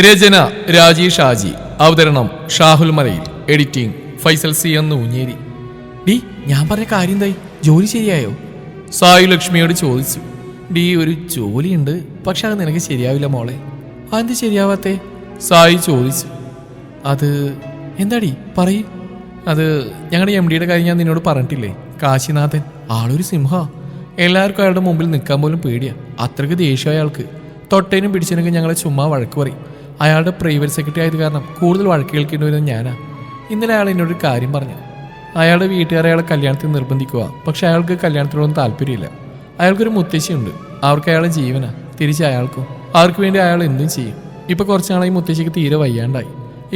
രചന രാജീഷ് ആജി. അവതരണം ഷാഹുൽ മലയിൽ. Editing Faisal C എന്ന് ഊഞ്ഞേരി ഡി ഞാൻ പറഞ്ഞ കാര്യം എന്തായി? ജോലി ശരിയായോ? സായു ലക്ഷ്മിയോട് ചോദിച്ചു. ഡി ഒരു ജോലിയുണ്ട് പക്ഷെ അത് നിനക്ക് ശരിയാവില്ല മോളെ. അതെന്ത് ശരിയാവാത്തേ? സായി ചോദിച്ചു. അത് എന്താടി? പറയൂ. അത് ഞങ്ങളുടെ എം ഡിയുടെ കാര്യം ഞാൻ നിന്നോട് പറഞ്ഞിട്ടില്ലേ? കാശിനാഥൻ. ആളൊരു സിംഹ. എല്ലാവർക്കും അയാളുടെ മുമ്പിൽ നിൽക്കാൻ പോലും പേടിയാ. അത്രയ്ക്ക് ദേഷ്യം അയാൾക്ക് തൊട്ടേനും പിടിച്ചതിനൊക്കെ ഞങ്ങളെ ചുമ്മാ വഴക്ക് പറയും. അയാളുടെ പ്രൈവറ്റ് സെക്രട്ടറി ആയത് കാരണം കൂടുതൽ വഴക്ക് കേൾക്കേണ്ടി വരുന്നത് ഞാനാ. ഇന്നലെ അയാൾ എന്നോട് ഒരു കാര്യം പറഞ്ഞു. അയാളുടെ വീട്ടുകാരെ അയാളെ കല്യാണത്തിന് നിർബന്ധിക്കുക പക്ഷെ അയാൾക്ക് കല്യാണത്തിനോടൊന്നും താല്പര്യമില്ല. അയാൾക്കൊരു മുത്തശ്ശിയുണ്ട്. അവർക്ക് അയാളെ ജീവനാ. തിരിച്ച് അയാൾക്കും. അവർക്ക് വേണ്ടി അയാൾ എന്തും ചെയ്യും. ഇപ്പൊ കുറച്ച് നാളായി മുത്തശ്ശിക്ക് തീരെ വയ്യാണ്ടായി.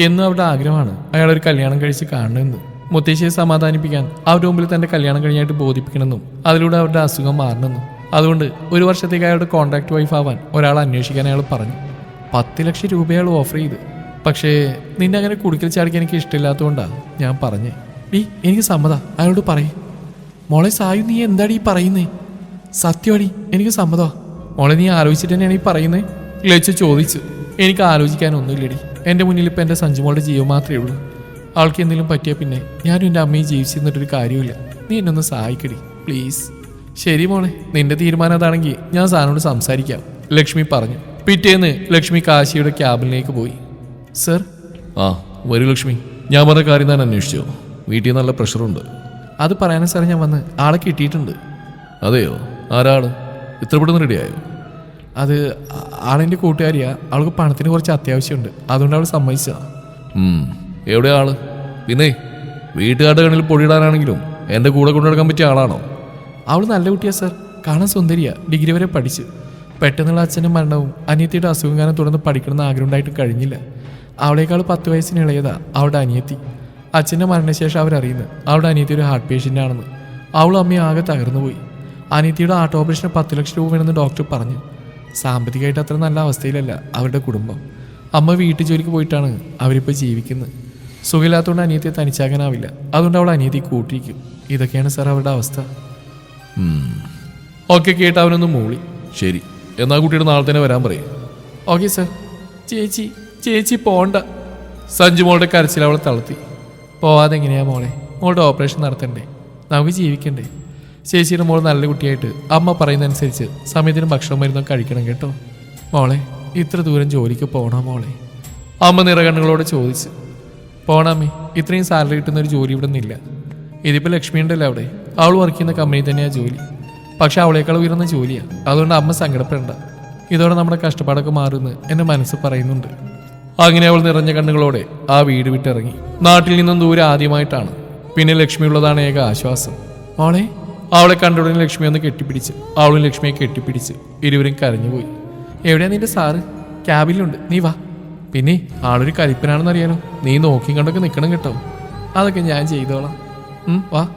എന്നും അവരുടെ ആഗ്രഹമാണ് അയാളൊരു കല്യാണം കഴിച്ച് കാണണമെന്ന്. മുത്തശ്ശിയെ സമാധാനിപ്പിക്കാൻ അവരുടെ മുമ്പിൽ തന്റെ കല്യാണം കഴിഞ്ഞായിട്ട് ബോധിപ്പിക്കണമെന്നും അതിലൂടെ അവരുടെ അസുഖം മാറണമെന്നും. അതുകൊണ്ട് ഒരു വർഷത്തേക്ക് അയാളുടെ കോൺട്രാക്ട് വൈഫ് ആവാൻ ഒരാൾ അന്വേഷിക്കാൻ അയാൾ പറഞ്ഞു. പത്ത് ലക്ഷം രൂപയാണ് ഓഫർ ചെയ്ത്. പക്ഷേ നിന്നെ അങ്ങനെ കുടുക്കൽ ചാടിക്കാൻ എനിക്ക് ഇഷ്ടമില്ലാത്തതുകൊണ്ടാണ് ഞാൻ പറഞ്ഞേ. ഈ എനിക്ക് സമ്മത. അയാളോട് പറയും. മോളെ സായു നീ എന്താടി ഈ പറയുന്നേ? സത്യമാടി എനിക്ക് സമ്മതമാ മോളെ നീ ആലോചിച്ചിട്ട് തന്നെയാണ് ഈ പറയുന്നേ? ലച്ച് ചോദിച്ചു. എനിക്ക് ആലോചിക്കാനൊന്നുമില്ലടി. എന്റെ മുന്നിൽ ഇപ്പം എന്റെ സഞ്ജുമോളുടെ ജീവൻ മാത്രമേ ഉള്ളൂ. അവൾക്ക് എന്തെങ്കിലും പറ്റിയാൽ പിന്നെ ഞാനും എന്റെ അമ്മയും ജീവിച്ചിരുന്നിട്ടൊരു കാര്യമില്ല നീ എന്നെ ഒന്ന് സഹായിക്കടി പ്ലീസ്. ശരി മോളെ നിന്റെ തീരുമാനം അതാണെങ്കിൽ ഞാൻ സാറിനോട് സംസാരിക്കാം ലക്ഷ്മി പറഞ്ഞു. പിറ്റേന്ന് ലക്ഷ്മി കാശിയുടെ ക്യാബിനിലേക്ക് പോയി. സർ ആ വരൂ ലക്ഷ്മി. ഞാൻ പറഞ്ഞ കാര്യം താൻ അന്വേഷിച്ചോ. വീട്ടിൽ നല്ല പ്രഷറുണ്ട്. അത് പറയാനും സാറേ ഞാൻ വന്ന് ആളെ കിട്ടിയിട്ടുണ്ട്. അതെയോ? ആരാൾ? ഇത്ര പെട്ടെന്ന് റെഡിയായോ അത് ആളെന്റെ കൂട്ടുകാരിയാ. അവൾക്ക് പണത്തിന് കുറച്ച് അത്യാവശ്യമുണ്ട്. അതുകൊണ്ട് അവൾ സമ്മതിച്ചാ എവിടെ എവിടെയാ ആൾ? പിന്നെ വീട്ടുകാരുടെ കണ്ണിൽ പൊടിയിടാനാണെങ്കിലും എന്റെ കൂടെ കൊണ്ടുനടക്കാൻ പറ്റിയ ആളാണോ? അവൾ നല്ല കുട്ടിയാ സർ. കാണാൻ സുന്ദരിയാ. ഡിഗ്രി വരെ പഠിച്ചു. പെട്ടെന്നുള്ള അച്ഛന്റെ മരണവും അനിയത്തിയുടെ അസുഖം കാരണം തുടർന്ന് പഠിക്കണമെന്ന് ആഗ്രഹം ഉണ്ടായിട്ട് കഴിഞ്ഞില്ല. അവളേക്കാൾ പത്ത് വയസ്സിന് ഇളയതാ അവളുടെ അനിയത്തി. അച്ഛന്റെ മരണശേഷം അവരറിയുന്നത് അവളുടെ അനിയത്തി ഒരു ഹാർട്ട് പേഷ്യന്റ് ആണെന്ന്. അവളും അമ്മയും ആകെ തകർന്നു പോയി അനിയത്തിയുടെ ഹാർട്ട് ഓപ്പറേഷന് പത്ത് ലക്ഷം രൂപ വേണമെന്ന് ഡോക്ടർ പറഞ്ഞു. സാമ്പത്തികമായിട്ട് അത്ര നല്ല അവസ്ഥയിലല്ല അവരുടെ കുടുംബം. അമ്മ വീട്ടു ജോലിക്ക് പോയിട്ടാണ് അവരിപ്പോൾ ജീവിക്കുന്നത്. സുഖമില്ലാത്തതുകൊണ്ട് അനിയത്തിയെ തനിച്ചാകാനാവില്ല. അതുകൊണ്ട് അവൾ അനിയത്തി കൂട്ടിയിരിക്കും. ഇതൊക്കെയാണ് സാർ അവരുടെ അവസ്ഥ. ഓക്കെ കേട്ട് അവനൊന്ന് മൂളി. ശരി. എന്നാ കുട്ടിയുടെ നാളെ തന്നെ വരാൻ പറയും. ഓക്കെ സർ ചേച്ചി ചേച്ചി പോണ്ട. സഞ്ജു മോളുടെ കരച്ചിൽ അവളെ തളർത്തി. പോവാതെ എങ്ങനെയാ മോളെ? മോളുടെ ഓപ്പറേഷൻ നടത്തണ്ടേ? നമുക്ക് ജീവിക്കണ്ടേ? ചേച്ചിയുടെ മോൾ നല്ല കുട്ടിയായിട്ട് അമ്മ പറയുന്നതനുസരിച്ച് സമയത്തിന് ഭക്ഷണം മരുന്നും കഴിക്കണം കേട്ടോ. മോളെ ഇത്ര ദൂരം ജോലിക്ക് പോണോ മോളെ? അമ്മ നിറകണ്ണുകളോട് ചോദിച്ചു. പോണാമേ ഇത്രയും സാലറി കിട്ടുന്ന ഒരു ജോലി ഇവിടെ നിന്നില്ല. ഇതിപ്പോൾ ലക്ഷ്മി ഉണ്ടല്ലോ അവിടെ. അവൾ വർക്ക് ചെയ്യുന്ന കമ്പനി തന്നെയാണ് ജോലി. പക്ഷെ അവളേക്കാൾ ഉയർന്ന ജോലിയാണ് അതുകൊണ്ട് അമ്മ സങ്കടപ്പെടണ്ട. ഇതോടെ നമ്മുടെ കഷ്ടപ്പാടൊക്കെ മാറുമെന്ന് എന്റെ മനസ്സ് പറയുന്നുണ്ട്. അങ്ങനെ അവൾ നിറഞ്ഞ കണ്ണുകളോടെ ആ വീട് വിട്ടിറങ്ങി. നാട്ടിൽ നിന്നും ദൂരെ ആദ്യമായിട്ടാണ്. പിന്നെ ലക്ഷ്മിയുള്ളതാണ് ഏക ആശ്വാസം. മോളെ അവളെ കണ്ടുടനെ ലക്ഷ്മി ഒന്ന് കെട്ടിപ്പിടിച്ച്. അവളും ലക്ഷ്മിയെ കെട്ടിപ്പിടിച്ച് ഇരുവരും കരഞ്ഞുപോയി. എവിടെയാ നിന്റെ സാറ്? ക്യാബിലുണ്ട്. നീ വാ. പിന്നെ ആളൊരു കലിപ്പനാണെന്ന് അറിയാലോ നീ നോക്കി കണ്ടൊക്കെ നിൽക്കണം കേട്ടോ. അതൊക്കെ ഞാൻ ചെയ്തോളാം. വാ.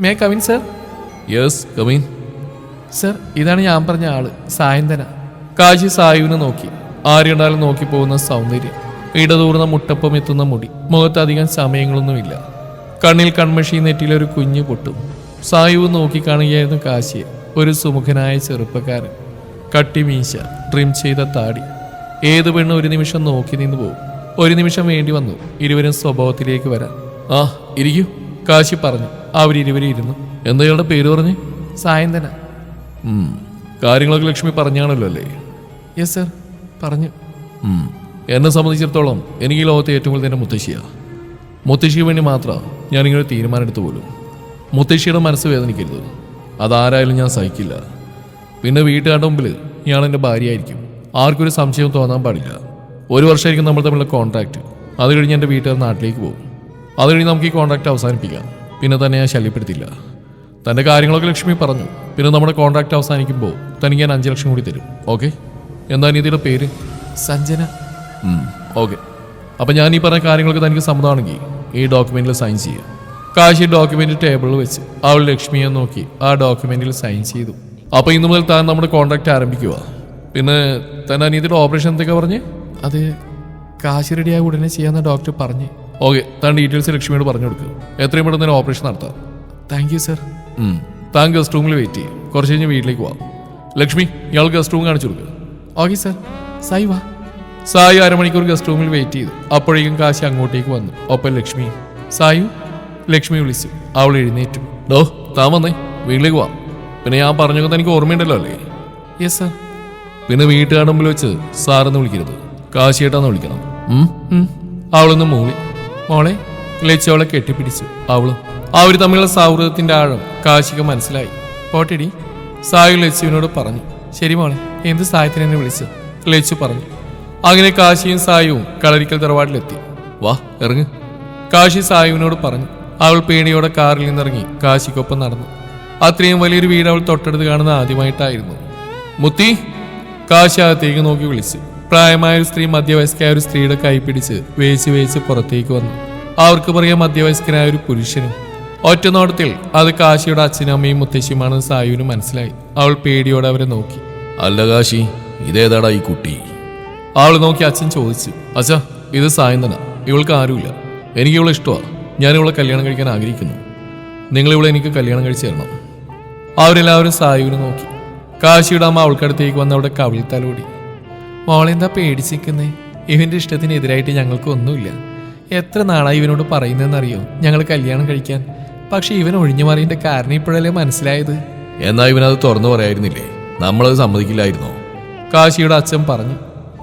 May come in sir yes come in sir ഇതാണ് ഞാൻ പറഞ്ഞ ആൾ സായന്തന. കാശി സായുവിനെ നോക്കി. ആരുണ്ടാലും നോക്കി പോകുന്ന സൗന്ദര്യം. ഇടതൂർന്ന മുട്ടപ്പം എത്തുന്ന മുടി. മുഖത്ത് അധികം സമയങ്ങളൊന്നുമില്ല. കണ്ണിൽ കൺമഷി നെറ്റിലൊരു കുഞ്ഞു പൊട്ടും. സായുവ് നോക്കിക്കാണുകയായിരുന്നു കാശിയെ. ഒരു സുമുഖനായ ചെറുപ്പക്കാരൻ. കട്ടിമീശ ട്രിം ചെയ്ത താടി. ഏത് പെണ്ണ് ഒരു നിമിഷം നോക്കി നിന്ന് പോകും. ഒരു നിമിഷം വേണ്ടി വന്നു. ഇരുവരും സ്വഭാവത്തിലേക്ക് വരാൻ ആ ഇരിക്കൂ. കാശി പറഞ്ഞു. അവരിരുവരും ഇരുന്നു. എന്താ ഇയാളുടെ പേര് പറഞ്ഞ്? സായന്തന. കാര്യങ്ങളൊക്കെ ലക്ഷ്മി പറഞ്ഞാണല്ലോ അല്ലേ? യെസ് സർ പറഞ്ഞു. എന്നെ സംബന്ധിച്ചിടത്തോളം എനിക്ക് ഈ ലോകത്തെ ഏറ്റവും കൂടുതൽ എന്റെ മുത്തശ്ശിയാണ് മുത്തശ്ശിക്ക് വേണ്ടി മാത്രമാണ് ഞാനിങ്ങനെ തീരുമാനം എടുത്തു പോലും. മുത്തശ്ശിയുടെ മനസ്സ് വേദനിക്കരുത്. അതാരായാലും ഞാൻ സഹിക്കില്ല. പിന്നെ വീട്ടുകാരുടെ മുമ്പിൽ ഞാൻ എന്റെ ഭാര്യയായിരിക്കും. ആർക്കൊരു സംശയവും തോന്നാൻ പാടില്ല. ഒരു വർഷമായിരിക്കും നമ്മൾ തമ്മിലുള്ള കോൺട്രാക്റ്റ് അത് കഴിഞ്ഞ് എന്റെ വീട്ടുകാർ നാട്ടിലേക്ക് പോകും. അത് കഴിഞ്ഞ് നമുക്ക് ഈ കോൺട്രാക്റ്റ് അവസാനിപ്പിക്കാം. പിന്നെ തന്നെ ഞാൻ ശല്യപ്പെടുത്തില്ല. തന്റെ കാര്യങ്ങളൊക്കെ ലക്ഷ്മി പറഞ്ഞു. പിന്നെ നമ്മുടെ കോൺട്രാക്റ്റ് അവസാനിക്കുമ്പോൾ തനിക്ക് ഞാൻ അഞ്ച് ലക്ഷം കൂടി തരും. ഓക്കെ എന്താ നീതിയുടെ പേര്? സഞ്ജന. ഓക്കെ അപ്പം ഞാൻ ഈ പറഞ്ഞ കാര്യങ്ങളൊക്കെ തനിക്ക് സമ്മതമാണെങ്കിൽ ഈ ഡോക്യുമെന്റിൽ സൈൻ ചെയ്യുക കാശി ഡോക്യുമെന്റ് ടേബിളിൽ വെച്ച് അവൾ ലക്ഷ്മിയെ നോക്കി ആ ഡോക്യുമെന്റിൽ സൈൻ ചെയ്തു. അപ്പോൾ ഇന്നു മുതൽ താൻ നമ്മുടെ കോൺട്രാക്റ്റ് ആരംഭിക്കുക പിന്നെ തന്നെ അനിയത്തിയുടെ ഓപ്പറേഷൻ എന്തൊക്കെ പറഞ്ഞ്? അത് കാശ് റെഡിയായ ഉടനെ ചെയ്യാമെന്ന് ഡോക്ടർ പറഞ്ഞ്. ഓക്കെ താൻ ഡീറ്റെയിൽസ് ലക്ഷ്മിയോട് പറഞ്ഞു കൊടുക്കുക എത്രയും പെട്ടെന്ന് ഓപ്പറേഷൻ നടത്താം. Thank you sir. താൻ ഗസ്റ്റ് റൂമിൽ വെയിറ്റ് ചെയ്യും. കുറച്ച് കഴിഞ്ഞ് വീട്ടിലേക്ക് പോവാം. ലക്ഷ്മി ഇയാൾ ഗസ്റ്റ് റൂം കാണിച്ചു കൊടുക്കുക ഓക്കെ സാർ. സായി വാ. സായി അരമണിക്കൂർ ഗസ്റ്റ് റൂമിൽ വെയിറ്റ് ചെയ്തു. അപ്പോഴേക്കും കാശി അങ്ങോട്ടേക്ക് വന്നു. ഒപ്പം ലക്ഷ്മി. സായു ലക്ഷ്മി വിളിച്ചു. അവൾ എഴുന്നേറ്റു. ഡോ താൻ വന്നേ. വീട്ടിലേക്ക് വാ. പിന്നെ ഞാൻ പറഞ്ഞൊക്കെ തനിക്ക് ഓർമ്മയുണ്ടല്ലോ അല്ലേ? Yes sir. പിന്നെ വീട്ടുകാരുടെ മുമ്പിൽ വെച്ച് സാറെന്ന് വിളിക്കരുത്. കാശിയേട്ടാന്ന് വിളിക്കണം? അവളൊന്ന് മൂളി. മോളെ ലച്ചു അവളെ കെട്ടിപ്പിടിച്ചു. അവളും അവർ തമ്മിലുള്ള സൗഹൃദത്തിന്റെ ആഴം കാശിക മനസ്സിലായി. പോട്ടിടി. സായു ലച്ചുവിനോട് പറഞ്ഞു. ശരി മോളെ എന്ത് സായത്തിന് എന്നെ വിളിച്ചു? ലച്ചു പറഞ്ഞു. അങ്ങനെ കാശിയും സായുവും കളരിക്കൽ തറവാട്ടിലെത്തി. വാ ഇറങ്ങ്. കാശി സായുവിനോട് പറഞ്ഞു. അവൾ പേടിയോടെ കാറിൽ നിന്നിറങ്ങി കാശിക്കൊപ്പം നടന്നു. അത്രയും വലിയൊരു വീട് അവൾ തൊട്ടടുത്ത് കാണുന്ന ആദ്യമായിട്ടായിരുന്നു. മുത്തി കാശി അകത്തേക്ക് നോക്കി വിളിച്ചു. പ്രായമായ ഒരു സ്ത്രീ മധ്യവയസ്കയായ ഒരു സ്ത്രീയുടെ കൈ പിടിച്ച് വേച്ച് വേച്ച് പുറത്തേക്ക് വന്നു. അവർക്ക് പറയാൻ മധ്യവയസ്കനായ ഒരു പുരുഷനും ഒറ്റ നോട്ടത്തിൽ അത് കാശിയുടെ അച്ഛനും അമ്മയും മുത്തശ്ശിയുമാണെന്ന് സായുവിന് മനസ്സിലായി. അവൾ പേടിയോടെ അവരെ നോക്കി. അല്ല കാശി ഇതേതാടാ ഈ കുട്ടി? അവൾ നോക്കി അച്ഛൻ ചോദിച്ചു. അച്ഛാ ഇത് സായന്തന ഇവൾക്ക് ആരുമില്ല. എനിക്ക് ഇവളെ ഇഷ്ടമാണ് ഞാൻ ഇവളെ കല്യാണം കഴിക്കാൻ ആഗ്രഹിക്കുന്നു. നിങ്ങൾ ഇവളെ എനിക്ക് കല്യാണം കഴിച്ചു തരണം. അവരെല്ലാവരും സായുവിനെ നോക്കി. കാശിയുടെ അമ്മ അവൾക്കടുത്തേക്ക് വന്ന് അവിടെ കവിളിൽ തലോടി. മോളെന്താ പേടിച്ചിരിക്കുന്നേ? ഇവന്റെ ഇഷ്ടത്തിനെതിരായിട്ട് ഞങ്ങൾക്ക് ഒന്നുമില്ല. എത്ര നാളായി ഇവനോട് പറയുന്നതെന്നറിയോ? ഞങ്ങൾ കല്യാണം കഴിക്കാൻ പക്ഷെ ഇവൻ ഒഴിഞ്ഞു മാറിയതിന്റെ കാരണം ഇപ്പോഴല്ലേ മനസ്സിലായത്? എന്നാ ഇവനത് തുറന്നു പറയായിരുന്നില്ലേ? നമ്മളത് സമ്മതിക്കില്ലായിരുന്നോ? കാശിയുടെ അച്ഛൻ പറഞ്ഞു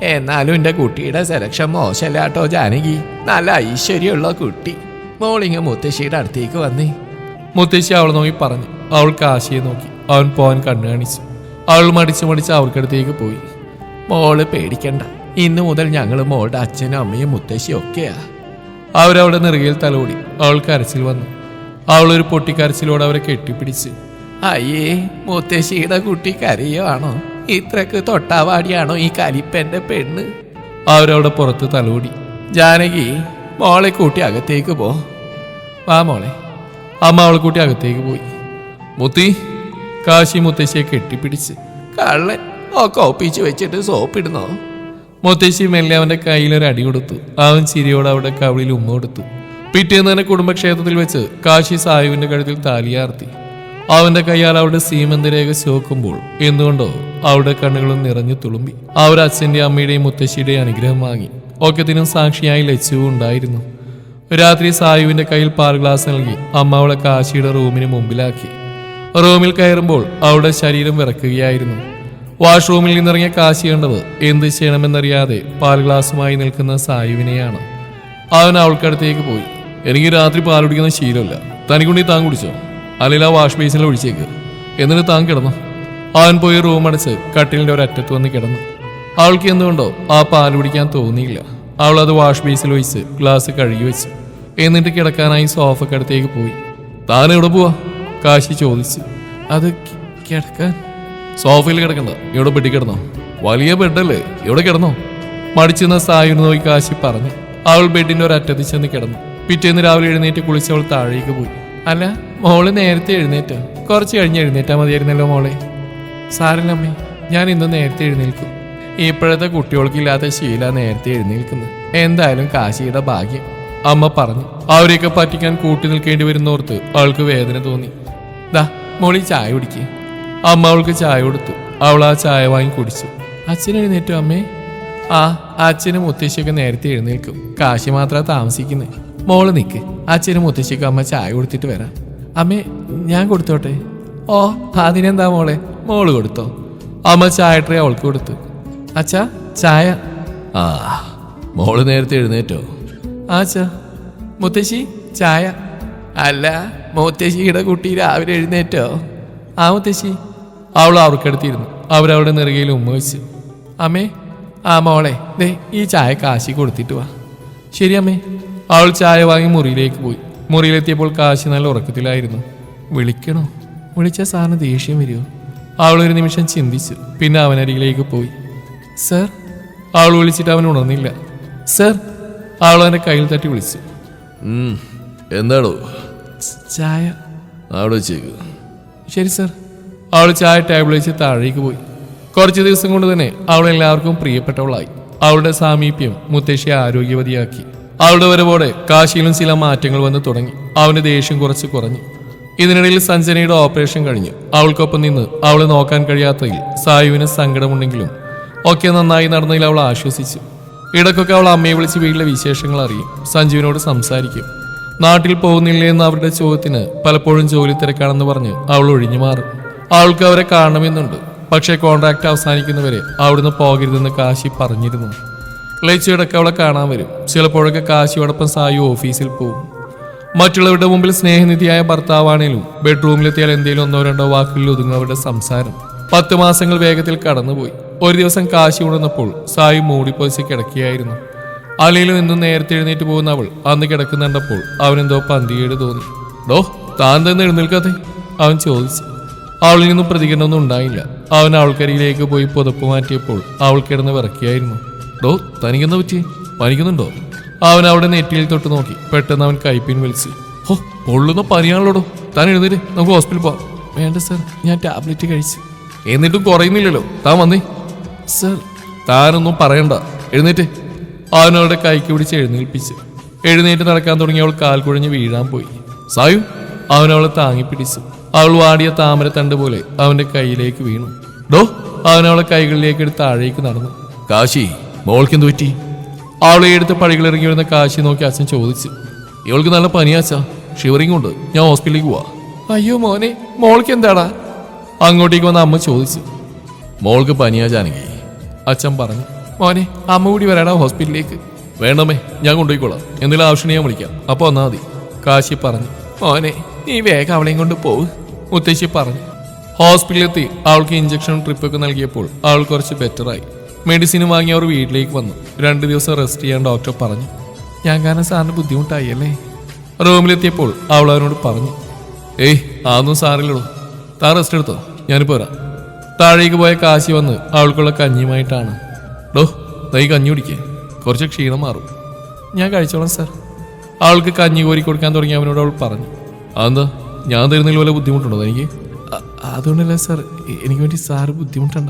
എന്നാലും എന്റെ കുട്ടിയുടെ സെലക്ഷൻ മോശമല്ലാട്ടോ ജാനകി. നല്ല ഐശ്വര്യമുള്ള കുട്ടി. മോളിങ്ങ മുത്തശ്ശിയുടെ അടുത്തേക്ക് വന്നേ. മുത്തശ്ശി അവൾ നോക്കി പറഞ്ഞു. അവൾ കാശിയെ നോക്കി. അവൻ പോവാൻ കണ്ണു കാണിച്ചു. അവൾ മടിച്ചു മടിച്ച് അവർക്കടുത്തേക്ക് പോയി. മോൾ പേടിക്കണ്ട. ഇന്നു മുതൽ ഞങ്ങൾ മോളുടെ അച്ഛനും അമ്മയും മുത്തശ്ശിയും ഒക്കെയാ. അവരവിടെ നെറുകയിൽ തലോടി. അവൾ കരച്ചിൽ വന്നു. അവളൊരു പൊട്ടിക്കരച്ചിലോട് അവരെ കെട്ടിപ്പിടിച്ച്. അയ്യേ മുത്തശ്ശിയുടെ കുട്ടി കരയുവാണോ? ഇത്രക്ക് തൊട്ടാവാടിയാണോ ഈ കലിപ്പന്റെ പെണ്ണ്? അവരവിടെ പുറത്ത് തലോടി. ജാനകി മോളെ കൂട്ടി അകത്തേക്ക് പോ. വാ മോളെ. അമ്മ അവളെ കൂട്ടി അകത്തേക്ക് പോയി. മുത്തി കാശി മുത്തശ്ശിയെ കെട്ടിപ്പിടിച്ച്. കള്ളൻ ഒക്കെ ഒപ്പിച്ച് വെച്ചിട്ട് സോപ്പിടുന്നോ? മുത്തശ്ശി മെല്ലെ അവന്റെ കയ്യിലൊരു അടി കൊടുത്തു. അവൻ ചിരിയോട് അവിടെ കവിളിൽ ഉമ്മ കൊടുത്തു. പിറ്റേന്ന് തന്നെ കുടുംബക്ഷേത്രത്തിൽ വെച്ച് കാശി സായുവിന്റെ കഴുത്തിൽ താലിയാർത്തി അവന്റെ കയ്യാൽ അവളുടെ സീമന്തരേഖ ചോക്കുമ്പോൾ എന്തുകൊണ്ടോ അവളുടെ കണ്ണുകളും നിറഞ്ഞു തുളുമ്പി. അവർ അച്ഛന്റെ അമ്മയുടെയും മുത്തശ്ശിയുടെയും അനുഗ്രഹം വാങ്ങി. ഒക്കത്തിനും സാക്ഷിയായി ലച്ചുവും ഉണ്ടായിരുന്നു. രാത്രി സായുവിന്റെ കയ്യിൽ പാൽ ഗ്ലാസ് നൽകി അമ്മ അവളെ കാശിയുടെ റൂമിന് മുമ്പിലാക്കി. റൂമിൽ കയറുമ്പോൾ അവളുടെ ശരീരം വിറക്കുകയായിരുന്നു. വാഷ്റൂമിൽ നിന്നിറങ്ങിയ കാശി കണ്ടത് എന്ത് ചെയ്യണമെന്നറിയാതെ പാൽ ഗ്ലാസുമായി നിൽക്കുന്ന സായുവിനെയാണ്. അവൻ അവൾക്കടുത്തേക്ക് പോയി. എനിക്ക് രാത്രി പാൽ കുടിക്കുന്ന ശീലമില്ല. തനിക്കുണ്ടി താൻ കുടിച്ചോ? അല്ലെങ്കിൽ ആ വാഷ് ബേസിനിൽ ഒഴിച്ചേക്ക്. എന്നിട്ട് താൻ കിടന്നു? അവൻ പോയി റൂം അടച്ച് കട്ടിലിന്റെ ഒരറ്റത്ത് വന്ന് കിടന്നു. അവൾക്ക് എന്തുകൊണ്ടോ ആ പാൽ കുടിക്കാൻ തോന്നിയില്ല. അവൾ അത് വാഷ് ബേസിൽ ഒഴിച്ച് ഗ്ലാസ് കഴുകി വെച്ച്. എന്നിട്ട് കിടക്കാനായി സോഫക്കടുത്തേക്ക് പോയി. താൻ എവിടെ പോവാ? കാശി ചോദിച്ചു. അത് കിടക്കാൻ. സോഫയിൽ കിടക്കണ്ട. ഇവിടെ ബെഡിൽ കിടന്നോ? വലിയ ബെഡല്ലേ. ഇവിടെ കിടന്നോ? മടിച്ചെന്ന സായുന് നോക്കി കാശി പറഞ്ഞു. അവൾ ബെഡിന്റെ ഒരറ്റത്ത് ചെന്ന് കിടന്നു. പിറ്റേന്ന് രാവിലെ എഴുന്നേറ്റ് കുളിച്ച് അവൾ താഴേക്ക് പോയി. അല്ല മോൾ നേരത്തെ എഴുന്നേറ്റോ? കുറച്ച് കഴിഞ്ഞ് എഴുന്നേറ്റാ മതിയായിരുന്നല്ലോ മോളെ. സാറിനമ്മേ ഞാൻ ഇന്ന് നേരത്തെ എഴുന്നേൽക്കും. ഇപ്പോഴത്തെ കുട്ടികൾക്കില്ലാത്ത ശീല നേരത്തെ എഴുന്നേൽക്കുന്നു എന്തായാലും കാശിയുടെ ഭാഗ്യം. അമ്മ പറഞ്ഞു. അവരെയൊക്കെ പറ്റിക്കാൻ കൂട്ടി നിൽക്കേണ്ടി വരുന്നോർത്ത് അവൾക്ക് വേദന തോന്നി. ദാ മോളി ചായ കുടിക്കേ. അമ്മ അവൾക്ക് ചായ കൊടുത്തു. അവൾ ആ ചായ വാങ്ങി കുടിച്ചു. അച്ഛൻ എഴുന്നേറ്റോ അമ്മേ? ആ അച്ഛനും മുത്തശ്ശിയൊക്കെ നേരത്തെ എഴുന്നേൽക്കും. കാശി മാത്രമാണ് താമസിക്കുന്നത് മോൾ നിക്ക്. അച്ഛനും മുത്തശ്ശിക്കും അമ്മ ചായ കൊടുത്തിട്ട് വരാം. അമ്മേ ഞാൻ കൊടുത്തോട്ടെ? ഓ അതിനെന്താ മോളെ? മോൾ കൊടുത്തോ. അമ്മ ചായ ട്രേ അവൾക്ക് കൊടുത്തു. അച്ഛാ ചായ. ആ മോൾ നേരത്തെ എഴുന്നേറ്റോ? ആ അച്ഛാ. മുത്തശ്ശി ചായ. അല്ല മുത്തശ്ശിയുടെ കുട്ടി രാവിലെ എഴുന്നേറ്റോ? ആ മുത്തശ്ശി. അവൾ അവർക്കടുത്തിരുന്നു. അവരവിടെ നെറുകയിൽ ഉമ്മ വെച്ചു. അമ്മേ ആ മോളെ ദേ ഈ ചായ കാശി കൊടുത്തിട്ട് വാ. ശരി അമ്മേ. അവൾ ചായ വാങ്ങി മുറിയിലേക്ക് പോയി. മുറിയിലെത്തിയപ്പോൾ കാശി നല്ല ഉറക്കത്തിലായിരുന്നു. വിളിക്കണോ? വിളിച്ച സാറിന് ദേഷ്യം വരുമോ അവൾ ഒരു നിമിഷം ചിന്തിച്ചു. പിന്നെ അവനരികിലേക്ക് പോയി. സർ? അവൾ വിളിച്ചിട്ട് അവൻ ഉണർന്നില്ല. സർ? അവൾ അവന്റെ കയ്യിൽ തട്ടി വിളിച്ചു. എന്താണോ ചായ. അവിടെ വെച്ചേക്ക്. ശരി സർ. അവൾ ചായ ടേബിൾ വെച്ച് താഴേക്ക് പോയി. കുറച്ച് ദിവസം കൊണ്ട് തന്നെ അവൾ എല്ലാവർക്കും പ്രിയപ്പെട്ടവളായി. അവളുടെ സാമീപ്യം മുത്തശ്ശിയെ ആരോഗ്യവതിയാക്കി. അവളുടെ വരവോടെ കാശിയിലും ചില മാറ്റങ്ങൾ വന്ന് തുടങ്ങി. അവന്റെ ദേഷ്യം കുറച്ച് കുറഞ്ഞു. ഇതിനിടയിൽ സഞ്ജനയുടെ ഓപ്പറേഷൻ കഴിഞ്ഞു. അവൾക്കൊപ്പം നിന്ന് അവളെ നോക്കാൻ കഴിയാത്തതിൽ സായുവിന് സങ്കടമുണ്ടെങ്കിലും ഒക്കെ നന്നായി നടന്നതിൽ അവൾ ആശ്വസിച്ചു. ഇടയ്ക്കൊക്കെ അവൾ അമ്മയെ വിളിച്ച് വീട്ടിലെ വിശേഷങ്ങൾ അറിയും. സഞ്ജുവിനോട് സംസാരിക്കും. നാട്ടിൽ പോകുന്നില്ലേ എന്ന അവരുടെ ചോദ്യത്തിന് പലപ്പോഴും ജോലി തിരക്കാണെന്ന് പറഞ്ഞ് അവൾ ഒഴിഞ്ഞു മാറും. അവൾക്ക് അവരെ കാണണമെന്നുണ്ട്. പക്ഷേ കോൺട്രാക്ട് അവസാനിക്കുന്നവരെ അവിടുന്ന് പോകരുതെന്ന് കാശി പറഞ്ഞിരുന്നു. ലച്ചു അവളെ കാണാൻ വരും. ചിലപ്പോഴൊക്കെ കാശിയോടൊപ്പം സായു ഓഫീസിൽ പോകും മറ്റുള്ളവരുടെ മുമ്പിൽ സ്നേഹനിധിയായ ഭർത്താവാണേലും ബെഡ്റൂമിലെത്തിയാൽ എന്തെങ്കിലും ഒന്നോ രണ്ടോ വാക്കുകളിൽ ഒതുങ്ങും അവരുടെ സംസാരം. പത്ത് മാസങ്ങൾ വേഗത്തിൽ കടന്നുപോയി. ഒരു ദിവസം കാശി ഉണർന്നപ്പോൾ സായു മൂടിപ്പൊതിച്ച് കിടക്കുകയായിരുന്നു. അലയിലും ഇന്നും നേരത്തെ എഴുന്നേറ്റ് പോകുന്ന അവൾ അന്ന് കിടക്കുന്നുണ്ടപ്പോൾ അവനെന്തോ പന്തികേട് തോന്നി. ഡോ താൻ തന്നെ എഴുന്നേൽക്കാതെ അവൻ ചോദിച്ചു. അവളിൽ നിന്നും പ്രതികരണമൊന്നും ഉണ്ടായില്ല. അവൻ അവൾക്കരികിലേക്ക് പോയി പുതപ്പ് മാറ്റിയപ്പോൾ അവൾ കിടന്ന് വിറക്കിയായിരുന്നു ഡോ തനിക്കെന്താ പറ്റി? പനിക്കുന്നുണ്ടോ? അവൻ അവിടെ നെറ്റിയിൽ തൊട്ട് നോക്കി. പെട്ടെന്ന് അവൻ കൈപ്പിൻ വലിച്ചു. ഹോ പൊള്ളുന്ന പനിയാണല്ലോടോ. താൻ എഴുന്നേറ്റ് നമുക്ക് ഹോസ്പിറ്റലിൽ പോവാം. വേണ്ട സർ. ഞാൻ ടാബ്ലറ്റ് കഴിച്ചു. എന്നിട്ടും കുറയുന്നില്ലല്ലോ. താൻ വന്നേ. സർ താനൊന്നും പറയണ്ട. എഴുന്നേറ്റ്. അവനവളുടെ കൈക്ക് പിടിച്ച് എഴുന്നേൽപ്പിച്ച്. എഴുന്നേറ്റ് നടക്കാൻ തുടങ്ങി അവൾ കാൽ കുഴഞ്ഞ് വീഴാൻ പോയി. സായു അവനവളെ താങ്ങി പിടിച്ചു അവൾ വാടിയ താമര തണ്ട് പോലെ അവന്റെ കയ്യിലേക്ക് വീണു. ഡോ അവനവളെ കൈകളിലേക്ക് എടുത്ത് താഴേക്ക് നടന്നു. കാശി മോൾക്ക് എന്ത് പറ്റി അവളെ എടുത്ത് പഴികളിറങ്ങി വരുന്ന കാശി നോക്കി അച്ഛൻ ചോദിച്ചു ഇവൾക്ക് നല്ല പനിയാച്ചാ ഷിവറിങ് ഉണ്ട് ഞാൻ ഹോസ്പിറ്റലിലേക്ക് പോവാ. അയ്യോ മോനെ മോൾക്ക് എന്താടാ? അങ്ങോട്ടേക്ക് വന്ന അമ്മ ചോദിച്ചു മോൾക്ക് പനിയാ ജാനകി. അച്ഛൻ പറഞ്ഞു മോനെ അമ്മ കൂടി വരാടാ ഹോസ്പിറ്റലിലേക്ക്. വേണ്ടമേ ഞാൻ കൊണ്ടുപോയിക്കോളാം എന്തെങ്കിലും ആവശ്യം ഞാൻ വിളിക്കാം അപ്പോൾ വന്നാൽ മതി. കാശി പറഞ്ഞു മോനെ നീ വേഗം അവളെയും കൊണ്ട് പോവ്. മുത്തശ്ശി പറഞ്ഞു ഹോസ്പിറ്റലിലെത്തി അവൾക്ക് ഇഞ്ചക്ഷനും ട്രിപ്പൊക്കെ നൽകിയപ്പോൾ അവൾ കുറച്ച് ബെറ്ററായി മെഡിസിൻ വാങ്ങി അവർ വീട്ടിലേക്ക് വന്നു. രണ്ട് ദിവസം റെസ്റ്റ് ചെയ്യാൻ ഡോക്ടർ പറഞ്ഞു. ഞാൻ കാരണം സാറിന് ബുദ്ധിമുട്ടായി അല്ലേ? റൂമിലെത്തിയപ്പോൾ അവൾ അവനോട് പറഞ്ഞു. ഏയ് അതൊന്നും സാറില്ലടോ. താ റെസ്റ്റ് എടുത്തോ. ഞാനിപ്പോ വരാം. താഴേക്ക് പോയ കാശി വന്ന് അവൾക്കുള്ള കഞ്ഞിയുമായിട്ടാണ്. ഡോ നീ കഞ്ഞി കുടിക്കേ. കുറച്ച് ക്ഷീണം മാറും. ഞാൻ കഴിച്ചോളാം സാർ. അവൾക്ക് കഞ്ഞി കോരി കൊടുക്കാൻ തുടങ്ങി അവനോട് അവൾ പറഞ്ഞു. അതെന്താ? ഞാൻ തരുന്നതിൽ വല്ല ബുദ്ധിമുട്ടുണ്ടോ എനിക്ക് അതുകൊണ്ടല്ല സാർ. എനിക്ക് വേണ്ടി സാറ് ബുദ്ധിമുട്ടണ്ട.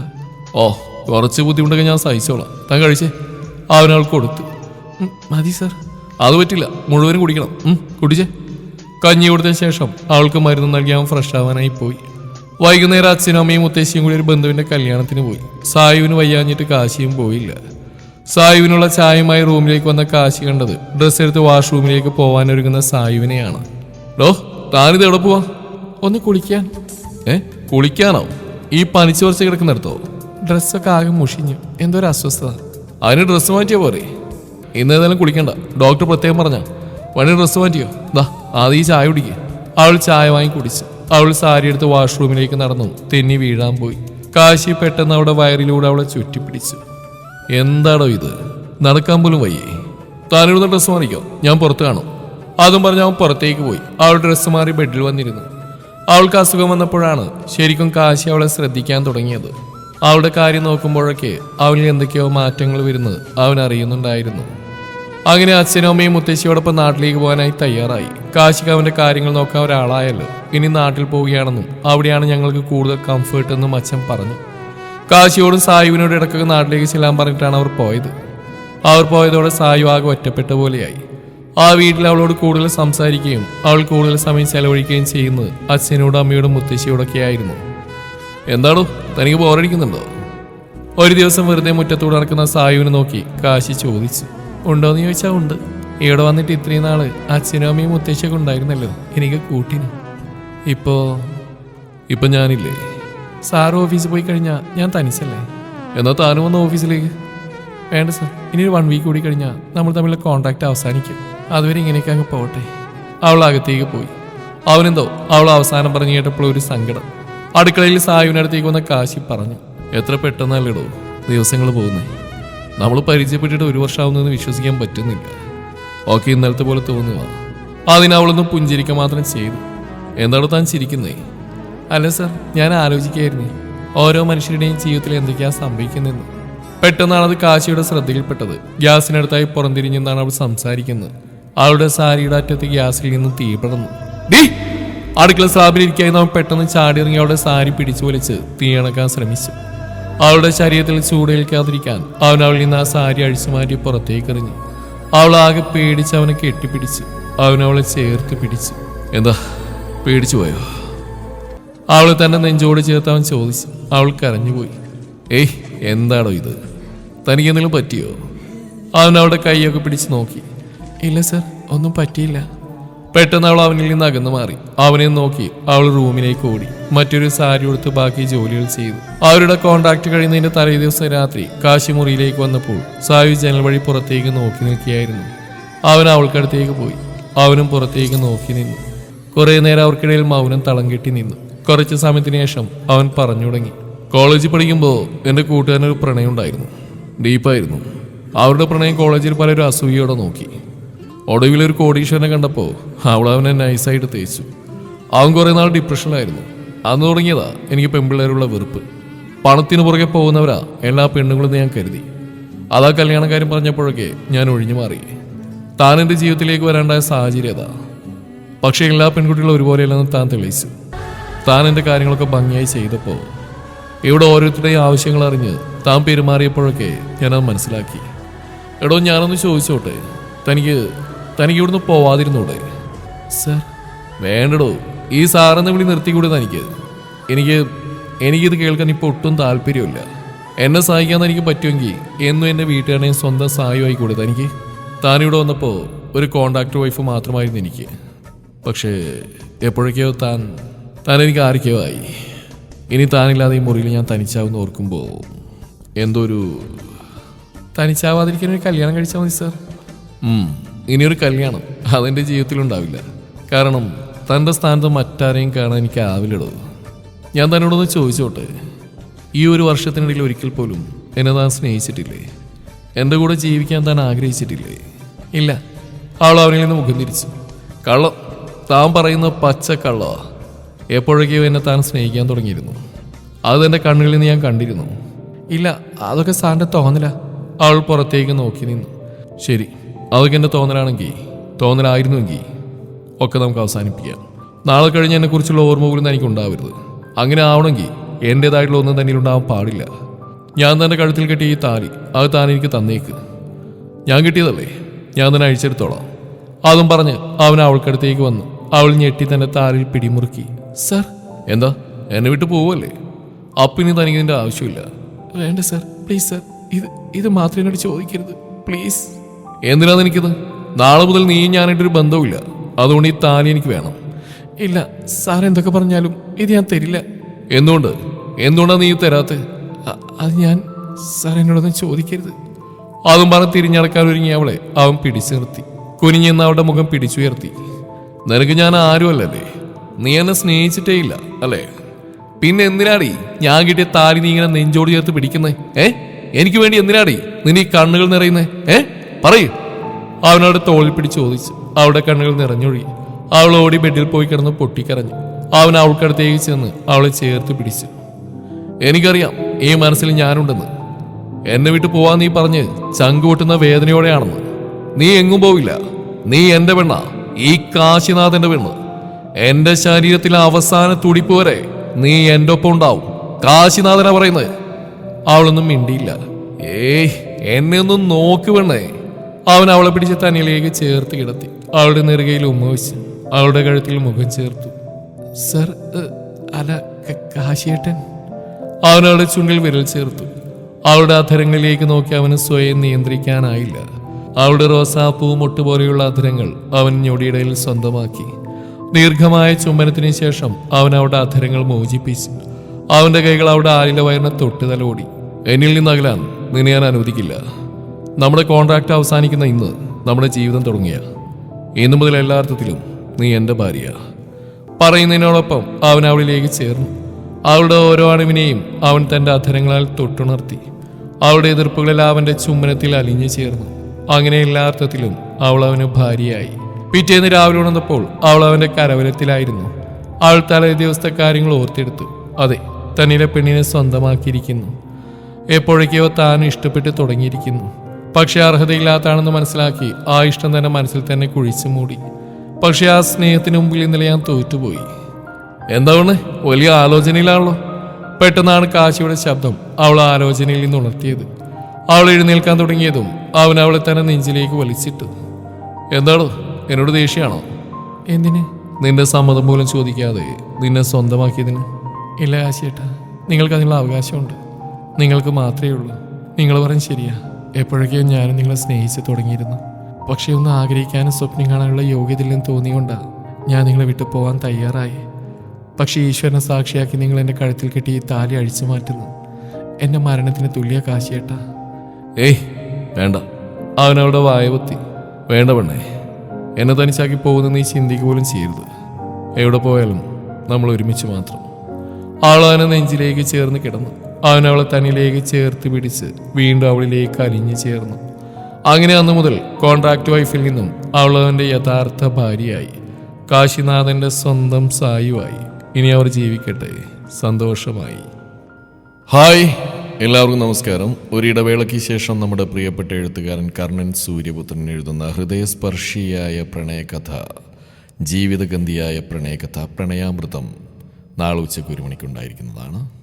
ഓ കുറച്ച് ബുദ്ധിമുട്ടൊക്കെ ഞാൻ സഹിച്ചോളാം. താൻ കഴിച്ചേ. അവനവൾക്ക് കൊടുത്തു. മതി സാർ. അത് പറ്റില്ല. മുഴുവനും കുടിക്കണം. കുടിച്ചേ. കഞ്ഞി കൊടുത്തതിന് ശേഷം അവൾക്ക് മരുന്ന് നൽകി അവൻ ഫ്രഷ് ആവാനായി പോയി. വൈകുന്നേരം അച്ഛനും അമ്മയും മുത്തശ്ശിയും കൂടി ഒരു ബന്ധുവിന്റെ കല്യാണത്തിന് പോയി. സായുവിന് വയ്യാഞ്ഞിട്ട് കാശിയും പോയില്ല. സായുവിനുള്ള ചായയുമായി റൂമിലേക്ക് വന്ന കാശി കണ്ടത് ഡ്രസ്സ് എടുത്ത് വാഷ്റൂമിലേക്ക് പോവാനൊരുങ്ങുന്ന സായുവിനെയാണ്. ഡോ താനിത് എവിടെ പോവാ? ഒന്ന് കുളിക്കാൻ. ഏ കുളിക്കാനോ? ഈ പനിച്ചു കുറച്ച് കിടക്കുന്നിടത്തോ? ഡ്രസ്സൊക്കെ ആകെ മുഷിഞ്ഞു. എന്തോ ഒരു അസ്വസ്ഥത. അതിന് ഡ്രസ്സ് മാറ്റിയാ പോരെ. ഇന്ന് ഏതായാലും കുളിക്കണ്ട. ഡോക്ടർ പ്രത്യേകം പറഞ്ഞ. വണി ഡ്രസ്സ് മാറ്റിയോ? ദാ ആദ്യം ഈ ചായ കുടിക്കുക അവൾ ചായ വാങ്ങി കുടിച്ചു. അവൾ സാരി എടുത്ത് വാഷ്റൂമിലേക്ക് നടന്നു. തെന്നി വീഴാൻ പോയി. കാശി പെട്ടെന്ന് അവിടെ വയറിലൂടെ അവളെ ചുറ്റിപ്പിടിച്ചു. എന്താണോ ഇത്? നടക്കാൻ പോലും വയ്യേ. താനിടുന്ന ഡ്രസ്സ് മാറിക്കോ? ഞാൻ പുറത്ത് കാണും. അതും പറഞ്ഞ് അവൻ പുറത്തേക്ക് പോയി. അവൾ ഡ്രസ്സ് മാറി ബെഡിൽ വന്നിരുന്നു. അവൾക്ക് അസുഖം വന്നപ്പോഴാണ് ശരിക്കും കാശി അവളെ ശ്രദ്ധിക്കാൻ തുടങ്ങിയത്. അവളുടെ കാര്യം നോക്കുമ്പോഴൊക്കെ അവനിൽ എന്തൊക്കെയോ മാറ്റങ്ങൾ വരുന്നത് അവൻ അറിയുന്നുണ്ടായിരുന്നു അങ്ങനെ അച്ഛനും അമ്മയും മുത്തശ്ശിയോടൊപ്പം നാട്ടിലേക്ക് പോകാനായി തയ്യാറായി. കാശിക്ക് അവന്റെ കാര്യങ്ങൾ നോക്കാൻ ഒരാളായല്ലോ. ഇനി നാട്ടിൽ പോവുകയാണെന്നും അവിടെയാണ് ഞങ്ങൾക്ക് കൂടുതൽ കംഫേർട്ട് എന്നും അച്ഛൻ പറഞ്ഞു. കാശിയോടും സായുവിനോടും ഇടയ്ക്കൊക്കെ നാട്ടിലേക്ക് ചെല്ലാൻ പറഞ്ഞിട്ടാണ് അവർ പോയത്. അവർ പോയതോടെ സായു ആകെ ഒറ്റപ്പെട്ട പോലെയായി. ആ വീട്ടിൽ അവളോട് കൂടുതൽ സംസാരിക്കുകയും അവൾ കൂടുതൽ സമയം ചെലവഴിക്കുകയും ചെയ്യുന്നത് അച്ഛനോടും അമ്മയോടും മുത്തശ്ശിയോടൊക്കെ ആയിരുന്നു എന്താണോ? തനിക്ക് ബോറടിക്കുന്നുണ്ടോ ഒരു ദിവസം വെറുതെ മുറ്റത്തൂടെ നടക്കുന്ന സായുവിനെ നോക്കി കാശി ചോദിച്ചു. ഉണ്ടോന്ന് ചോദിച്ചാൽ ഉണ്ട്. ഇവിടെ വന്നിട്ട് ഇത്രയും നാൾ അച്ഛനും അമ്മയും മുത്തശ്ശിയൊക്കെ ഉണ്ടായിരുന്നല്ലോ എനിക്ക് കൂട്ടിന്. ഇപ്പോ ഇപ്പൊ ഞാനില്ലേ? സാറ് ഓഫീസിൽ പോയി കഴിഞ്ഞാൽ ഞാൻ തനിച്ചല്ലേ? എന്നാൽ താനും വന്ന ഓഫീസിലേക്ക്? വേണ്ട സാർ ഇനി ഒരു വൺ വീക്ക് കൂടി കഴിഞ്ഞാൽ നമ്മൾ തമ്മിലുള്ള കോൺടാക്ട് അവസാനിക്കും. അതുവരെ ഇങ്ങനെയൊക്കെ അങ്ങ് പോട്ടെ. അവൾ അകത്തേക്ക് പോയി. അവനെന്തോ അവൾ അവസാനം പറഞ്ഞു കേട്ടപ്പോൾ ഒരു സങ്കടം. അടുക്കളയിൽ സായുവിനടുത്തേക്ക് വന്ന കാശി പറഞ്ഞു എത്ര പെട്ടെന്നല്ലേടോ ദിവസങ്ങൾ പോകുന്നേ. നമ്മൾ പരിചയപ്പെട്ടിട്ട് ഒരു വർഷമാവുന്നതെന്ന് വിശ്വസിക്കാൻ പറ്റുന്നില്ല. ഓക്കെ ഇന്നലത്തെ പോലെ തോന്നുക അതിന് അവളൊന്ന് പുഞ്ചിരിക്കുക മാത്രം ചെയ്തു. എന്താണ് താൻ ചിരിക്കുന്നേ? അല്ല സർ ഞാൻ ആലോചിക്കുകയായിരുന്നു. ഓരോ മനുഷ്യരുടെയും ജീവിതത്തിൽ എന്തൊക്കെയാണ് സംഭവിക്കുന്നതെന്ന്. പെട്ടെന്നാണ് അത് കാശിയുടെ ശ്രദ്ധയിൽപ്പെട്ടത്. ഗ്യാസിനടുത്തായി പുറംതിരിഞ്ഞെന്നാണ് അവൾ സംസാരിക്കുന്നത്. അവളുടെ സാരിയുടെ അറ്റത്ത് ഗ്യാസിൽ നിന്ന് തീ പടർന്നു. "ഡീ!" അടുക്കള സ്ലാബിലിരിക്കായി നാം പെട്ടെന്ന് ചാടിയിറങ്ങി അവളുടെ സാരി പിടിച്ചു വലിച്ച് തീയണക്കാൻ ശ്രമിച്ചു. അവളുടെ ശരീരത്തിൽ ചൂടേൽക്കാതിരിക്കാൻ അവൻ അവളിൽ നിന്ന് ആ സാരി അഴിച്ചു മാറ്റി പുറത്തേക്ക് എറിഞ്ഞു അവൾ ആകെ പേടിച്ച് അവനെ കെട്ടിപ്പിടിച്ചു. അവനവളെ ചേർത്ത് പിടിച്ചു. എന്താ? പേടിച്ചു പോയോ? അവൾ തന്നെ നെഞ്ചോട് ചേർത്ത് അവൻ ചോദിച്ചു. അവൾ കരഞ്ഞുപോയി. ഏയ് എന്താണോ ഇത്? തനിക്ക് എന്തെങ്കിലും പറ്റിയോ? അവൻ അവളുടെ കൈയൊക്കെ പിടിച്ച് നോക്കി. ഇല്ല സർ ഒന്നും പറ്റിയില്ല. പെട്ടെന്ന് അവൾ അവനിൽ നിന്ന് അകന്നു മാറി. അവനെ നോക്കി അവൾ റൂമിലേക്ക് ഓടി. മറ്റൊരു സാരി കൊടുത്ത് ബാക്കി ജോലികൾ ചെയ്തു. അവരുടെ കോണ്ടാക്ട് കഴിയുന്നതിന്റെ തലേ ദിവസം രാത്രി കാശിമുറിയിലേക്ക് വന്നപ്പോൾ സായു ജനൽ വഴി പുറത്തേക്ക് നോക്കി നിൽക്കുകയായിരുന്നു. അവൻ അവൾക്കടുത്തേക്ക് പോയി. അവനും പുറത്തേക്ക് നോക്കി നിന്നു. കുറെ നേരം അവർക്കിടയിൽ മൗനം തളം കെട്ടി നിന്നു. കുറച്ച് സമയത്തിന് ശേഷം അവൻ പറഞ്ഞു തുടങ്ങി. കോളേജിൽ പഠിക്കുമ്പോൾ എന്റെ കൂട്ടുകാരനൊരു പ്രണയം ഉണ്ടായിരുന്നു. ഡീപ്പായിരുന്നു. അവരുടെ പ്രണയം കോളേജിൽ പലരും അസൂയയോടെ നോക്കി. ഒടുവിലൊരു കോടീശ്വരനെ കണ്ടപ്പോൾ അവൾ അവനെ നൈസായിട്ട് തേച്ചു. അവൻ കുറേ നാൾ ഡിപ്രഷനിലായിരുന്നു. അന്ന് തുടങ്ങിയതാ എനിക്ക് പെൺപിള്ളേരുള്ള വെറുപ്പ്. പണത്തിന് പുറകെ പോകുന്നവരാ എല്ലാ പെണ്ണുങ്ങളും ഞാൻ കരുതി. അതാ കല്യാണക്കാരൻ പറഞ്ഞപ്പോഴൊക്കെ ഞാൻ ഒഴിഞ്ഞു മാറി. താൻ എന്റെ ജീവിതത്തിലേക്ക് വരാണ്ടായ സാഹചര്യം അതാ. പക്ഷേ എല്ലാ പെൺകുട്ടികളും ഒരുപോലെയല്ലെന്ന് താൻ തെളിയിച്ചു. താൻ എന്റെ കാര്യങ്ങളൊക്കെ ഭംഗിയായി ചെയ്തപ്പോൾ ഇവിടെ ഓരോരുത്തരുടെയും ആവശ്യങ്ങൾ അറിഞ്ഞ് താൻ പെരുമാറിയപ്പോഴൊക്കെ ഞാനത് മനസ്സിലാക്കി. എടോ ഞാനൊന്ന് ചോദിച്ചോട്ടെ? തനിക്ക് തനിക്ക് ഇവിടുന്ന് പോവാതിരുന്നൂടെ? സർ. വേണ്ടടോ. ഈ സാറെന്ന് വിളി നിർത്തിക്കൂടെ തനിക്ക്. എനിക്ക് എനിക്കിത് കേൾക്കാൻ ഇപ്പോൾ ഒട്ടും താല്പര്യമില്ല. എന്നെ സഹായിക്കാൻ എനിക്ക് പറ്റുമെങ്കിൽ എന്നും എന്റെ വീട്ടുകാരനെയും സ്വന്തം സഹായമായി കൂടെ തനിക്ക്. താനിവിടെ വന്നപ്പോൾ ഒരു കോണ്ടാക്ട് വൈഫ് മാത്രമായിരുന്നു എനിക്ക്. പക്ഷേ എപ്പോഴൊക്കെയോ താൻ താൻ എനിക്ക് ആരൊക്കെയോ ആയി. ഇനി താനില്ലാതെ ഈ മുറിയിൽ ഞാൻ തനിച്ചാവെന്ന് ഓർക്കുമ്പോൾ എന്തോ ഒരു തനിച്ചാവാതിരിക്കാൻ ഒരു കല്യാണം കഴിച്ചാൽ മതി സാർ. ഇനിയൊരു കല്യാണം. അതെന്റെ ജീവിതത്തിലുണ്ടാവില്ല. കാരണം തന്റെ സ്ഥാനത്ത് മറ്റാരെയും കാണാൻ എനിക്ക് ആവില്ലടോ. ഞാൻ തന്നോടൊന്ന് ചോദിച്ചോട്ടെ. ഈ ഒരു വർഷത്തിനിടയിൽ ഒരിക്കൽ പോലും എന്നെ താൻ സ്നേഹിച്ചിട്ടില്ലേ? എന്റെ കൂടെ ജീവിക്കാൻ താൻ ആഗ്രഹിച്ചിട്ടില്ലേ? ഇല്ല. അവൾ അവനിൽ നിന്ന് മുഖം തിരിച്ചു. കള്ളം. താൻ പറയുന്ന പച്ച കള്ളോ എപ്പോഴൊക്കെയോ എന്നെ താൻ സ്നേഹിക്കാൻ തുടങ്ങിയിരുന്നു. അത് എന്റെ കണ്ണുകളിൽ നിന്ന് ഞാൻ കണ്ടിരുന്നു. ഇല്ല അതൊക്കെ സാറിന്റെ തോന്നല. ആൾ പുറത്തേക്ക് നോക്കി നിന്നു. ശരി. അതൊക്കെ എന്റെ തോന്നലാണെങ്കിൽ തോന്നലായിരുന്നുവെങ്കിൽ ഒക്കെ നമുക്ക് അവസാനിപ്പിക്കാം. നാളെ കഴിഞ്ഞ് എന്നെക്കുറിച്ചുള്ള ഓർമ്മ പോലും എനിക്ക് ഉണ്ടാവരുത്. അങ്ങനെ ആവണമെങ്കിൽ എന്റെതായിട്ടുള്ള ഒന്നും തന്നെ ഉണ്ടാവാൻ പാടില്ല. ഞാൻ തന്നെ കഴുത്തിൽ കെട്ടി ഈ താലി അത് താൻ എനിക്ക് തന്നേക്ക്. ഞാൻ കിട്ടിയതല്ലേ? ഞാൻ തന്നെ അഴിച്ചെടുത്തോളാം. അതും പറഞ്ഞ് അവൻ അവൾക്കടുത്തേക്ക് വന്നു അവൾ ഞെട്ടി തന്നെ താലിൽ പിടിമുറുക്കി സർ. എന്താ? എന്നെ വിട്ട് പോവല്ലേ? അപ്പിനി തനിക്ക് ഇതിന്റെ ആവശ്യമില്ല. വേണ്ട സർ. Please sir. ഇത് ഇത് മാത്രം എന്നോട് ചോദിക്കരുത്. പ്ലീസ്. എന്തിനാ നിനക്കിത്? നാളെ മുതൽ നീയും ഞാനായിട്ടൊരു ബന്ധവുമില്ല. അതുകൊണ്ട് ഈ താലി എനിക്ക് വേണം. ഇല്ല സാർ എന്തൊക്കെ പറഞ്ഞാലും ഇത് ഞാൻ തരില്ല. എന്തുകൊണ്ട്? എന്തുകൊണ്ടാണ് നീ തരാത്ത? അത് ഞാൻ സാർ എന്നോടൊന്നും ചോദിക്കരുത്. അതും പറഞ്ഞ് തിരിഞ്ഞടക്കാൻ ഒരുങ്ങി അവളെ അവൻ പിടിച്ചു നിർത്തി. കുനിഞ്ഞെന്ന് അവളുടെ മുഖം പിടിച്ചുയർത്തി. നിനക്ക് ഞാൻ ആരുമല്ലല്ലേ? നീ എന്നെ സ്നേഹിച്ചിട്ടേ ഇല്ല അല്ലേ? പിന്നെ എന്തിനാടി ഞാൻ കിട്ടിയ താലി നീ ഇങ്ങനെ നെഞ്ചോട് ചേർത്ത് പിടിക്കുന്നേ? ഏ? എനിക്ക് വേണ്ടി എന്തിനാടി? നിന്നീ ഈ കണ്ണുകൾ നിറയുന്നേ? ഏ? പറയൂ. അവനോട് തോളിൽ പിടിച്ച് ചോദിച്ചു അവളുടെ കണ്ണുകൾ നിറഞ്ഞൊഴുകി. അവൾ ഓടി ബെഡിൽ പോയി കിടന്ന് പൊട്ടിക്കരഞ്ഞു. അവൻ അവൾക്കടുത്തേക്ക് ചെന്ന് അവളെ ചേർത്ത് പിടിച്ചു. എനിക്കറിയാം ഈ മനസ്സിൽ ഞാനുണ്ടെന്ന്. എന്നെ വിട്ടു പോവാൻ നീ പറഞ്ഞ് ചങ്ക് വേദനയോടെയാണെന്ന്. നീ എങ്ങും പോവില്ല. നീ എന്റെ പെണ്ണ. ഈ കാശിനാഥന്റെ പെണ്ണ്. എന്റെ ശരീരത്തിലെ അവസാന തുടിപ്പ് വരെ നീ എന്റെ ഒപ്പം ഉണ്ടാവും. കാശിനാഥനാ പറയുന്നത്? അവളൊന്നും മിണ്ടിയില്ല. ഏയ് എന്നെ ഒന്നും നോക്ക് പെണ്ണേ. അവൻ അവളെ പിടിച്ച് തന്നിലേക്ക് ചേർത്ത് കിടത്തി. അവളുടെ നെറുകയിൽ ഉമ്മ വെച്ച് അവളുടെ കഴുത്തിൽ മുഖം ചേർത്തു. സർ അല്ല കാശിയേട്ടൻ? അവൻ അവളുടെ ചുണ്ടിൽ വിരൽ ചേർത്തു. അവളുടെ അധരങ്ങളിലേക്ക് നോക്കി അവന് സ്വയം നിയന്ത്രിക്കാനായില്ല. അവളുടെ റോസാപ്പൂ മുട്ട് പോലെയുള്ള അധരങ്ങൾ അവൻ ഞൊടിയിടയിൽ സ്വന്തമാക്കി. ദീർഘമായ ചുംബനത്തിന് ശേഷം അവൻ അവളുടെ അധരങ്ങൾ മോചിപ്പിച്ചു അവന്റെ കൈകൾ അവളുടെ ആലിലെ വയറിനെ തൊട്ടുതലോടി എന്നിൽ നിന്ന് അകലാൻ നിന്നെ ഞാൻ അനുവദിക്കില്ല. നമ്മുടെ കോൺട്രാക്ട് അവസാനിക്കുന്ന ഇന്ന് നമ്മുടെ ജീവിതം തുടങ്ങിയ ഇന്നു മുതൽ എല്ലാ അർത്ഥത്തിലും നീ എന്റെ ഭാര്യ. പറയുന്നതിനോടൊപ്പം അവൻ അവളിലേക്ക് ചേർന്നു. അവളുടെ ഓരോ അണുവിനെയും അവൻ തന്റെ അധരങ്ങളാൽ തൊട്ടുണർത്തി. അവളുടെ എതിർപ്പുകളിൽ അവന്റെ ചുംബനത്തിൽ അലിഞ്ഞു ചേർന്നു. അങ്ങനെ എല്ലാ അർത്ഥത്തിലും അവൾ അവന് ഭാര്യയായി. പിറ്റേന്ന് രാവിലെ ഉണർന്നപ്പോൾ അവൾ അവന്റെ കരവലത്തിലായിരുന്നു. അവൾ തലേ ദിവസത്തെ കാര്യങ്ങൾ ഓർത്തെടുത്തു. അതെ തന്നിലെ പെണ്ണിനെ സ്വന്തമാക്കിയിരിക്കുന്നു. എപ്പോഴേക്കോ താൻ ഇഷ്ടപ്പെട്ട് തുടങ്ങിയിരിക്കുന്നു. പക്ഷെ അർഹതയില്ലാത്താണെന്ന് മനസ്സിലാക്കി ആ ഇഷ്ടം തന്നെ മനസ്സിൽ തന്നെ കുഴിച്ചു മൂടി. പക്ഷെ ആ സ്നേഹത്തിന് മുമ്പിൽ ഇന്നലെ ഞാൻ തോറ്റുപോയി. എന്താണ് വലിയ ആലോചനയിലാണല്ലോ. പെട്ടെന്നാണ് കാശിയുടെ ശബ്ദം അവൾ ആലോചനയിൽ നിന്ന് ഉണർത്തിയത്. അവൾ എഴുന്നേൽക്കാൻ തുടങ്ങിയതും അവൻ അവളെ തന്നെ നെഞ്ചിലേക്ക് വലിച്ചിട്ടു. എന്താണോ എന്നോട് ദേഷ്യമാണോ? എന്തിന്? നിന്റെ സമ്മതം പോലും ചോദിക്കാതെ നിന്നെ സ്വന്തമാക്കിയതിന്? ഇല്ല കാശിയേട്ടാ. നിങ്ങൾക്ക് അതിനുള്ള അവകാശമുണ്ട്. നിങ്ങൾക്ക് മാത്രമേ ഉള്ളൂ. നിങ്ങൾ പറഞ്ഞ് ശരിയാ. എപ്പോഴൊക്കെയോ ഞാനും നിങ്ങളെ സ്നേഹിച്ച് തുടങ്ങിയിരുന്നു. പക്ഷേ ഒന്ന് ആഗ്രഹിക്കാനും സ്വപ്നം കാണാനുള്ള യോഗ്യതയില്ലെന്ന് തോന്നിയുകൊണ്ടാണ് ഞാൻ നിങ്ങളെ വിട്ടു പോകാൻ തയ്യാറായി. പക്ഷേ ഈശ്വരനെ സാക്ഷിയാക്കി നിങ്ങൾ എന്റെ കഴുത്തിൽ കെട്ടി ഈ താലി അഴിച്ചു മാറ്റുന്നു. എന്റെ മരണത്തിന് തുല്യ കാശിയേട്ടാ. ഏയ് വേണ്ട. അവനവിടെ വായവത്തി വേണ്ട പെണ്ണേ. എന്നെ തനിച്ചാക്കി പോകുന്ന നീ ചിന്തിക്കുക പോലും ചെയ്യരുത്. എവിടെ പോയാലും നമ്മൾ ഒരുമിച്ച് മാത്രം. ആളോ അവനെ നെഞ്ചിലേക്ക് ചേർന്ന് കിടന്നു. അവൻ അവളെ തന്നിലേക്ക് ചേർത്ത് പിടിച്ച് വീണ്ടും അവളിലേക്ക് അലിഞ്ഞു ചേർന്നു. അങ്ങനെ അന്നു മുതൽ കോൺട്രാക്ട് വൈഫിൽ നിന്നും അവൾ അവന്റെ യഥാർത്ഥ ഭാര്യയായി. കാശിനാഥന്റെ സ്വന്തം സായുവായി. ഇനി അവർ ജീവിക്കട്ടെ. സന്തോഷമായി. ഹായ്. എല്ലാവർക്കും നമസ്കാരം. ഒരു ഇടവേളയ്ക്ക് ശേഷം നമ്മുടെ പ്രിയപ്പെട്ട എഴുത്തുകാരൻ കർണൻ സൂര്യപുത്രൻ എഴുതുന്ന ഹൃദയസ്പർശിയായ പ്രണയകഥ ജീവിതഗന്ധിയായ പ്രണയകഥ പ്രണയാമൃതം നാളെ ഉച്ചയ്ക്ക് ഒരു മണിക്കുണ്ടായിരിക്കുന്നതാണ്.